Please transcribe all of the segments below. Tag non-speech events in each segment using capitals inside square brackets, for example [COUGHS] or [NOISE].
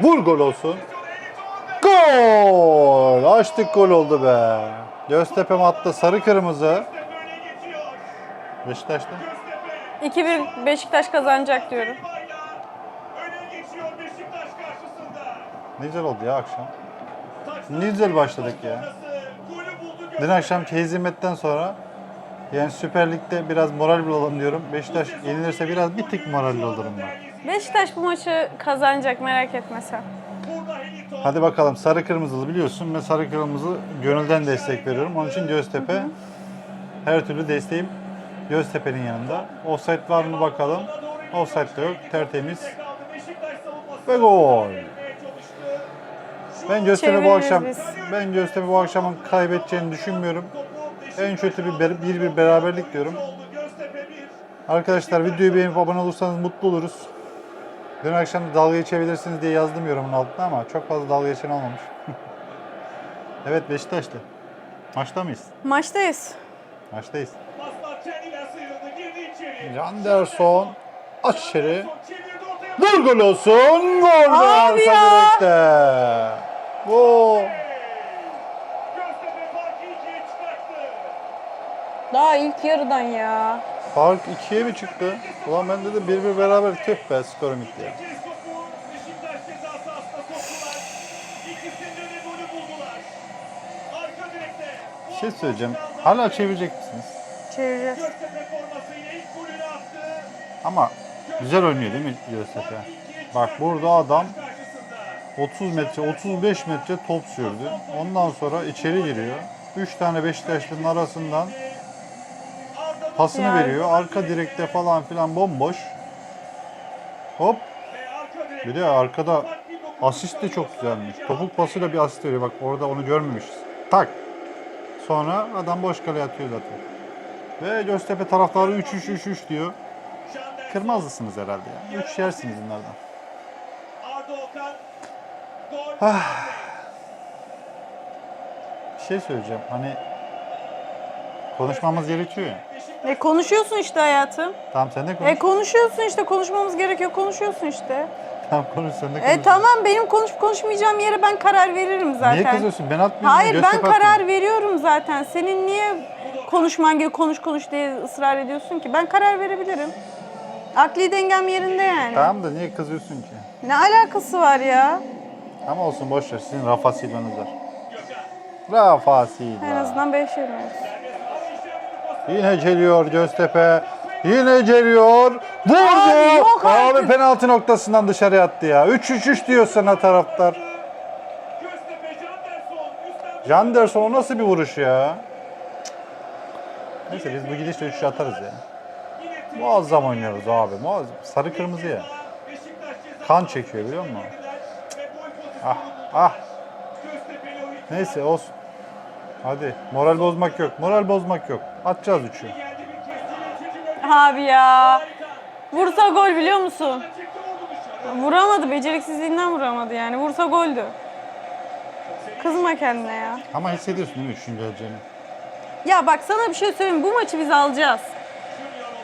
Vur gol olsun. Gol! Açtık gol oldu be. Göztepe attı sarı kırmızı. Beşiktaş'ta. 2-1 Beşiktaş kazanacak diyorum. Ne güzel oldu ya akşam. Ne güzel başladık ya. Dün akşam hezimetten sonra yani Süper Lig'de biraz moral bulalım diyorum. Beşiktaş yenilirse biraz bir tık moralli olurum ben. Beşiktaş bu maçı kazanacak merak etme sen. Hadi bakalım sarı kırmızılı biliyorsun ben sarı kırmızı gönülden destek veriyorum. Onun için Göztepe her türlü desteğim Göztepe'nin yanında. Offside var mı bakalım. Offside de yok. Tertemiz. Ve gol. Ben Göztepe bu akşam biz. ben Göztepe bu akşamın kaybedeceğini düşünmüyorum. En kötü bir bir, bir beraberlik diyorum. Arkadaşlar videoyu beğenip abone olursanız mutlu oluruz. Dün akşam da dalga geçebilirsiniz diye yazdım yorumun altına ama çok fazla dalga geçen olmamış. [LAUGHS] evet Beşiktaş'tı. Maçta mıyız? Maçtayız. Maçtayız. Janderson aç içeri. Vur gol olsun. Gol Abi ya. direkte. Daha ilk yarıdan ya. Fark ikiye mi çıktı? Ulan ben dedim bir bir beraber tüh be skorum gitti ya. Bir şey söyleyeceğim. Hala çevirecek misiniz? Çevireceğiz. Ama güzel oynuyor değil mi Göztepe? Bak burada adam 30 metre, 35 metre top sürdü. Ondan sonra içeri giriyor. 3 tane Beşiktaşlı'nın arasından pasını Yani. veriyor. Arka direkte falan filan bomboş. Hop. Bir de arkada asist de çok güzelmiş. Topuk pasıyla bir asist veriyor. Bak orada onu görmemişiz. Tak. Sonra adam boş kaleye atıyor zaten. Ve Göztepe taraftarı 3-3-3-3 diyor. Kırmazlısınız herhalde ya. 3 yersiniz bunlardan. Bir şey söyleyeceğim. Hani konuşmamız gerekiyor. E konuşuyorsun işte hayatım. Tamam sen de konuş. E konuşuyorsun işte konuşmamız gerekiyor konuşuyorsun işte. tamam konuş sen de konuş. E tamam benim konuşup konuşmayacağım yere ben karar veririm zaten. Niye kızıyorsun? Ben atmıyorum. Hayır ben Göztepe karar veriyorum zaten. Senin niye konuşman gibi konuş konuş diye ısrar ediyorsun ki? Ben karar verebilirim. Akli dengem yerinde yani. Tamam da niye kızıyorsun ki? Ne alakası var ya? Ama olsun boş ver. Sizin Rafa Silva'nız var. Rafa En Silva. azından 5 yemiyoruz. Yine geliyor Göztepe. Yine geliyor. Vurdu. Abi yok Abi artık. penaltı noktasından dışarı attı ya. 3-3-3 diyor sana taraftar. Janderson o nasıl bir vuruş ya? Neyse biz bu gidişle 3 atarız ya. Muazzam oynuyoruz abi. Muazzam. Sarı kırmızı ya. Kan çekiyor biliyor musun? Ah ah. Neyse olsun. Hadi moral bozmak yok. Moral bozmak yok. Atacağız üçü. Abi ya. Vursa gol biliyor musun? Vuramadı. Beceriksizliğinden vuramadı yani. Vursa goldü. Kızma kendine ya. Ama hissediyorsun değil mi üçüncü geleceğini? Ya bak sana bir şey söyleyeyim. Bu maçı biz alacağız.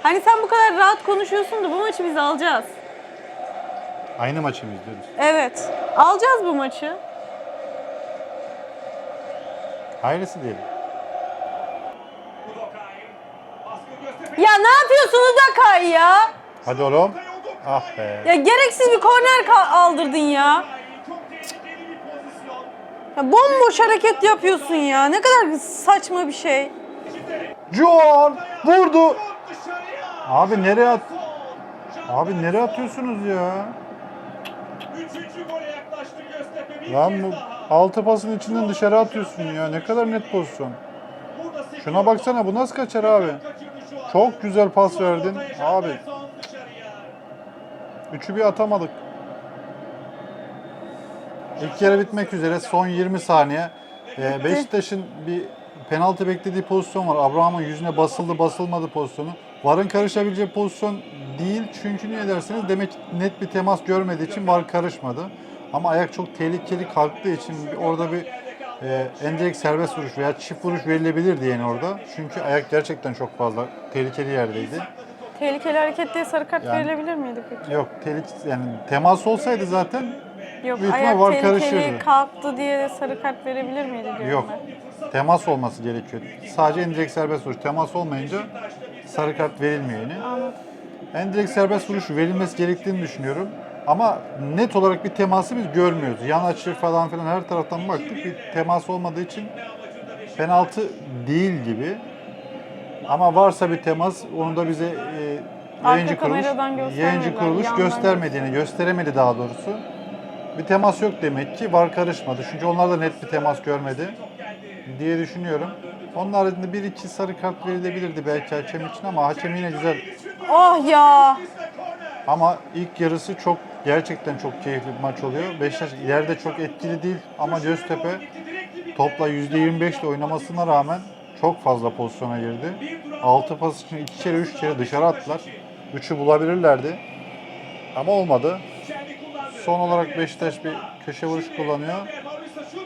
Hani sen bu kadar rahat konuşuyorsun da bu maçı biz alacağız. Aynı maçı mı izliyoruz? Evet. Alacağız bu maçı. Hayırlısı diyelim. Ya ne yapıyorsun Udakay ya? Hadi oğlum. Ah be. Ya gereksiz bir korner aldırdın ya. ya. Bomboş hareket yapıyorsun ya. Ne kadar saçma bir şey. Juan vurdu. Abi nereye at? Abi nereye atıyorsunuz ya? Lan bu altı pasın içinden dışarı atıyorsun ya. Ne kadar net pozisyon. Şuna baksana bu nasıl kaçar abi? Çok güzel pas verdin. Abi üçü bir atamadık. İlk yarı bitmek üzere son 20 saniye. Ee, Beşiktaş'ın bir penaltı beklediği pozisyon var. Abraham'ın yüzüne basıldı basılmadı pozisyonu. Varın karışabileceği pozisyon değil. Çünkü niye derseniz demek ki net bir temas görmediği için var karışmadı. Ama ayak çok tehlikeli kalktığı için orada bir e, endirekt serbest vuruş veya çift vuruş verilebilirdi yani orada. Çünkü ayak gerçekten çok fazla tehlikeli yerdeydi. Tehlikeli hareket diye sarı kart Yani- verilebilir miydi peki? Yok tehlike yani temas olsaydı zaten Yok Büyük ayak var tehlikeli karışırdı. kalktı diye sarı kart verebilir miydi diyorum Yok. ben. Temas olması gerekiyor. Sadece endirekt serbest vuruş. Temas olmayınca sarı kart verilmiyor yine. Anladım. Endirekt serbest vuruş verilmesi gerektiğini düşünüyorum. Ama net olarak bir teması biz görmüyoruz. Yan açı falan filan her taraftan baktık. Bir temas olmadığı için penaltı değil gibi. Ama varsa bir temas onu da bize e, yayıncı kuruluş, yayıncı kuruluş yandan göstermediğini, gösteremedi daha doğrusu. Bir temas yok demek ki var karışmadı. Çünkü onlar da net bir temas görmedi diye düşünüyorum. Onun haricinde bir iki sarı kart verilebilirdi belki hakem için ama hakem yine güzel. Oh ya. Ama ilk yarısı çok gerçekten çok keyifli bir maç oluyor. Beşiktaş ileride çok etkili değil ama Göztepe topla %25 ile oynamasına rağmen çok fazla pozisyona girdi. 6 pas için 2 kere 3 kere dışarı attılar. 3'ü bulabilirlerdi. Ama olmadı. Son olarak Beşiktaş bir köşe vuruş kullanıyor.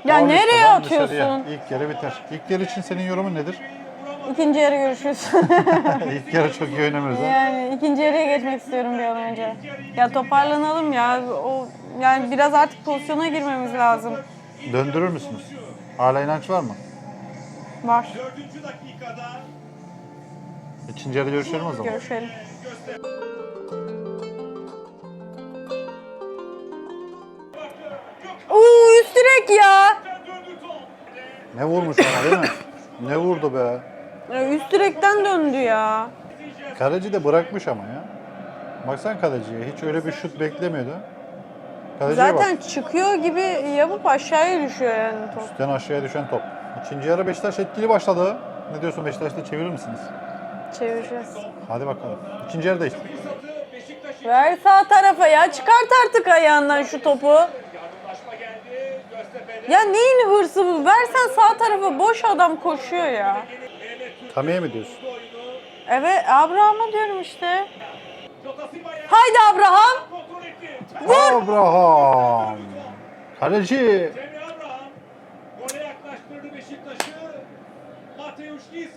Ya Faul nereye dışarıya. atıyorsun? İlk yarı biter. İlk yarı için senin yorumun nedir? İkinci yarı görüşürüz. [LAUGHS] İlk yarı çok iyi oynamıyoruz ha. yani ikinci yarıya geçmek istiyorum bir an önce. Ya toparlanalım ya. O yani biraz artık pozisyona girmemiz lazım. Döndürür müsünüz? Hala inanç var mı? Var. İkinci yarı görüşelim o zaman. Görüşelim. Direk ya. Ne vurmuş ona değil mi? Ne vurdu be? Ya Üst direkten döndü ya. Kaleci de bırakmış ama ya. Baksana kaleciye. Hiç öyle bir şut beklemiyordu. Kaleciye Zaten bak. çıkıyor gibi yapıp aşağıya düşüyor yani top. Üstten aşağıya düşen top. İkinci yarı Beşiktaş etkili başladı. Ne diyorsun Beşiktaş'ta çevirir misiniz? Çevireceğiz. Hadi bakalım. İkinci yarı değişti. Ver sağ tarafa ya. Çıkart artık ayağından şu topu. Ya neyin hırsı bu? Versen sağ tarafa boş adam koşuyor ya. Kamiye mi diyorsun? Evet Abraham'a diyorum işte. Haydi Abraham. Abraham. Kaleci.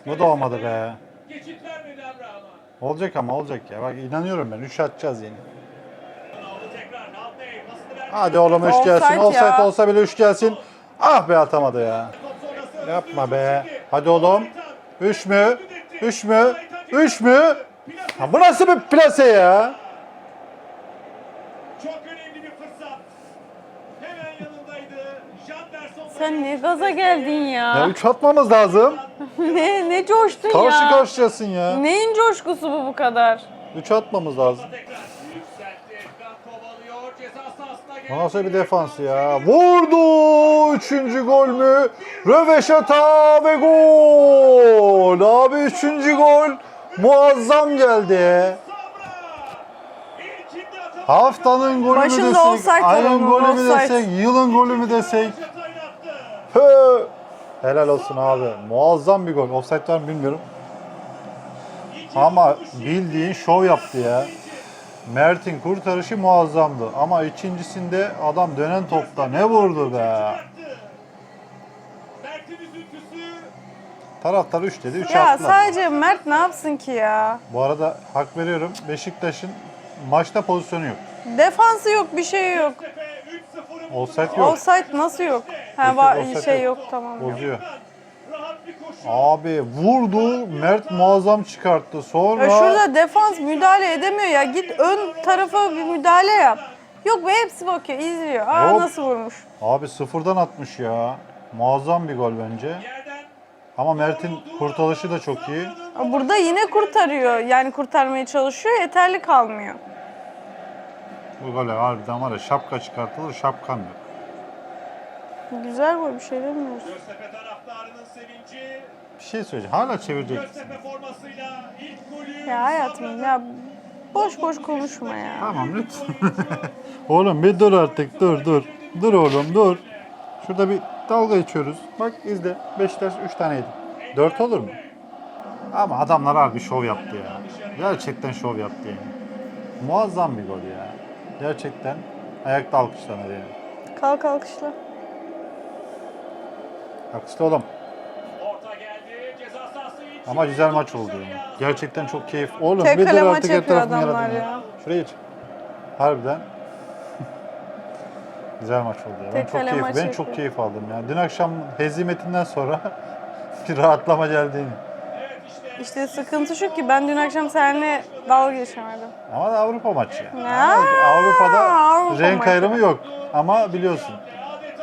Bu da olmadı be. Olacak ama olacak ya. Bak inanıyorum ben. 3 atacağız yine. Hadi oğlum 3 Offside gelsin. ya. Offside olsa bile 3 gelsin. Ah be atamadı ya. Yapma be. Hadi oğlum. 3 mü? 3 mü? 3 mü? Ha, bu nasıl bir plase ya? Çok önemli bir fırsat. Hemen yanındaydı. Janderson. Sen ne gaza geldin Ya ya. 3 atmamız lazım. [LAUGHS] ne ne coştun Karşı ya. karşıyasın ya. Neyin coşkusu bu bu kadar? 3 atmamız lazım. Nasıl bir defans ya? Vurdu! Üçüncü gol mü? Röveşata ve gol! Abi üçüncü gol muazzam geldi. Haftanın golü mü desek, ayın golü mü desek, yılın golü mü desek. Hı! Helal olsun abi. Muazzam bir gol. Offside var mı bilmiyorum. Ama bildiğin şov yaptı ya. Mert'in kurtarışı muazzamdı. Ama ikincisinde adam dönen topta ne vurdu be. Taraftar 3 dedi 3 Ya attılar. sadece Mert ne yapsın ki ya? Bu arada hak veriyorum. Beşiktaş'ın maçta pozisyonu yok. Defansı yok, bir şey yok. Tepe 3-0'ı Offside yok. Offside nasıl yok? Ha Yok, var yok, offside şey yok. yok tamam. Bozuyor. Abi vurdu. Mert muazzam çıkarttı. Sonra Ya şurada defans müdahale edemiyor ya. Git ön tarafa bir müdahale yap. Yok be hepsi bakıyor, izliyor. Aa Hop. nasıl vurmuş? abi sıfırdan atmış ya. Muazzam bir gol bence. Ama Mert'in kurtarışı da çok iyi. Aa, Burada yine kurtarıyor. Yani kurtarmaya çalışıyor, yeterli kalmıyor. Bu gole harbiden var ya şapka çıkartılır şapkan yok. Güzel gol, bir şey demiyoruz. Göztepe sevinci. Bir şey söyleyeceğim. Hala çevirecek misin? Göztepe formasıyla ilk golü. Ya hayatım ya boş boş konuşma ya. Tamam lütfen. [LAUGHS] oğlum bir dur artık dur dur. Dur oğlum dur. Şurada bir dalga içiyoruz. Bak izle. Beşiktaş 3 tane yedi. 4 olur mu? Ama adamlar harbi şov yaptı ya. Gerçekten şov yaptı yani. Muazzam bir gol ya. Gerçekten ayakta alkışlanır yani. Kalk alkışla. Alkışla oğlum. Orta geldi. Ceza sahası içi. Ama güzel maç oldu yani. Gerçekten çok keyif. Oğlum Tek bir dur artık her yapıyor tarafını adamlar yaradın ya. Şuraya geç. Harbiden. [LAUGHS] Güzel maç oldu ya. Ben Tek çok keyif, ben çok keyif aldım ya. Dün akşam hezimetinden sonra [LAUGHS] bir rahatlama geldiğini. İşte sıkıntı şu ki ben dün akşam seninle dalga geçemedim. Ama da Avrupa maçı. yani. Ya, Ama Avrupa'da Avrupa renk maçı. ayrımı yok. Ama biliyorsun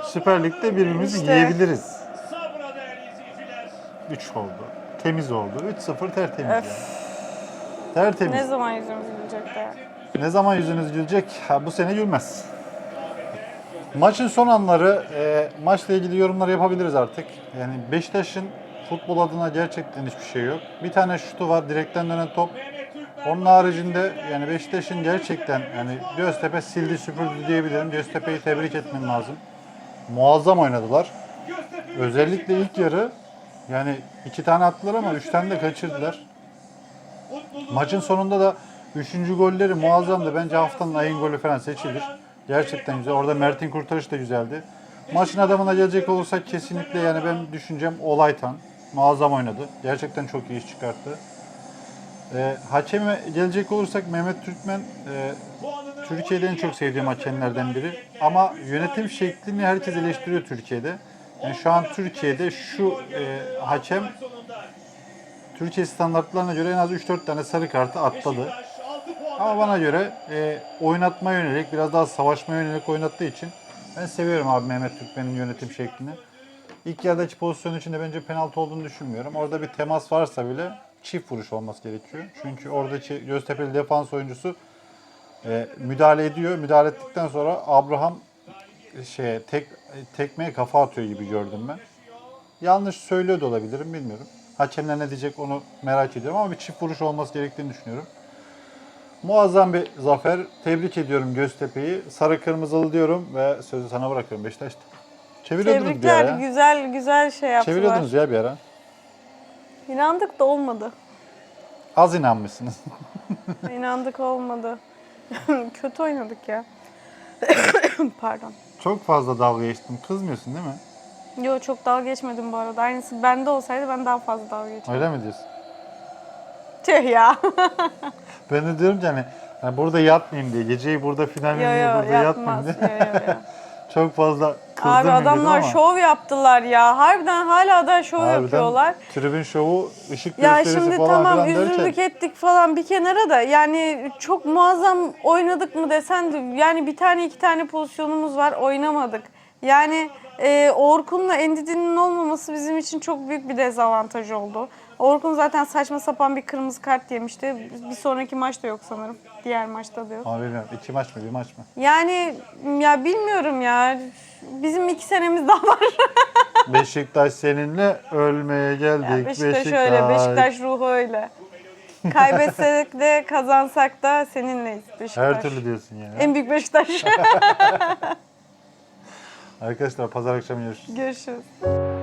Süper Lig'de birbirimizi İşte. yiyebiliriz. Sabra değerli izleyiciler. 3 oldu. Temiz oldu. 3-0 tertemiz Öf. yani. Tertemiz. Ne Ne, zaman yüzümüz gülecek de. zaman yüzünüz gülecek? Ha, bu sene gülmez. Maçın son anları, e, maçla ilgili yorumlar yapabiliriz artık. Yani Beşiktaş'ın futbol adına gerçekten hiçbir şey yok. Bir tane şutu var, direkten dönen top. Onun haricinde yani Beşiktaş'ın gerçekten yani Göztepe sildi süpürdü diyebilirim. Göztepe'yi tebrik etmem lazım. Muazzam oynadılar. Özellikle ilk yarı yani iki tane attılar ama üç tane de kaçırdılar. Maçın sonunda da üçüncü golleri muazzamdı. Bence haftanın ayın golü falan seçilir. Gerçekten güzel. Orada Mert'in kurtarışı da güzeldi. Maçın adamına gelecek olursak kesinlikle yani ben düşüncem Olaytan. Muazzam oynadı. Gerçekten çok iyi iş çıkarttı. Ee, hakeme gelecek olursak Mehmet Türkmen e, Türkiye'de en çok sevdiğim hakemlerden biri. Ama yönetim şeklini herkes eleştiriyor Türkiye'de. Yani şu an Türkiye'de şu e, hakem Türkiye standartlarına göre en az 3-4 tane sarı kartı atladı. Ama bana göre e, oynatma yönelik, biraz daha savaşma yönelik oynattığı için ben seviyorum abi Mehmet Türkmen'in yönetim şeklini. İlk yerdeki pozisyon içinde bence penaltı olduğunu düşünmüyorum. Orada bir temas varsa bile çift vuruş olması gerekiyor. Çünkü oradaki Göztepe'li defans oyuncusu e, müdahale ediyor. Müdahale ettikten sonra Abraham şey tek tekmeye kafa atıyor gibi gördüm ben. Yanlış söylüyor da olabilirim bilmiyorum. Hakemler ne diyecek onu merak ediyorum ama bir çift vuruş olması gerektiğini düşünüyorum. Muazzam bir zafer. Tebrik ediyorum Göztepe'yi. Sarı kırmızılı diyorum ve sözü sana bırakıyorum Beşiktaş'ta. Çeviriyordunuz bir Tebrikler. ara. Güzel güzel şey yaptılar. Çeviriyordunuz ya bir ara. İnandık da olmadı. Az inanmışsınız. İnandık olmadı. [LAUGHS] Kötü oynadık ya. [COUGHS] Pardon. Çok fazla dalga geçtim. Kızmıyorsun değil mi? Yo çok dalga geçmedim bu arada. Aynısı bende olsaydı ben daha fazla dalga geçerdim. Öyle mi diyorsun? Tüh ya. [LAUGHS] Ben de diyorum ki hani, hani burada yatmayayım diye. Geceyi burada yo yo burada yatmayayım Yo, diye. yo, yo. [LAUGHS] Çok fazla kızdım Abi adamlar ama şov yaptılar ya. Harbiden hala da şov harbiden yapıyorlar. Tribün şovu, ışık Ya gösterisi şimdi falan tamam filan üzüldük derken. ettik falan bir kenara da yani çok muazzam oynadık mı desen de yani bir tane iki tane pozisyonumuz var oynamadık. Yani e, Orkun'la Endidi'nin olmaması bizim için çok büyük bir dezavantaj oldu. Orkun zaten saçma sapan bir kırmızı kart yemişti. Bir sonraki maçta yok sanırım. Diğer maçta da yok. Ama bilmiyorum iki maç mı bir maç mı? Yani ya bilmiyorum ya. Bizim iki senemiz daha var. [LAUGHS] Beşiktaş seninle ölmeye geldik. Ya Beşiktaş, öyle, Beşiktaş ruhu öyle. Kaybetsek de kazansak da seninleyiz Beşiktaş. Her türlü diyorsun yani. En büyük Beşiktaş. [LAUGHS] Arkadaşlar pazar akşamı görüşürüz. Görüşürüz.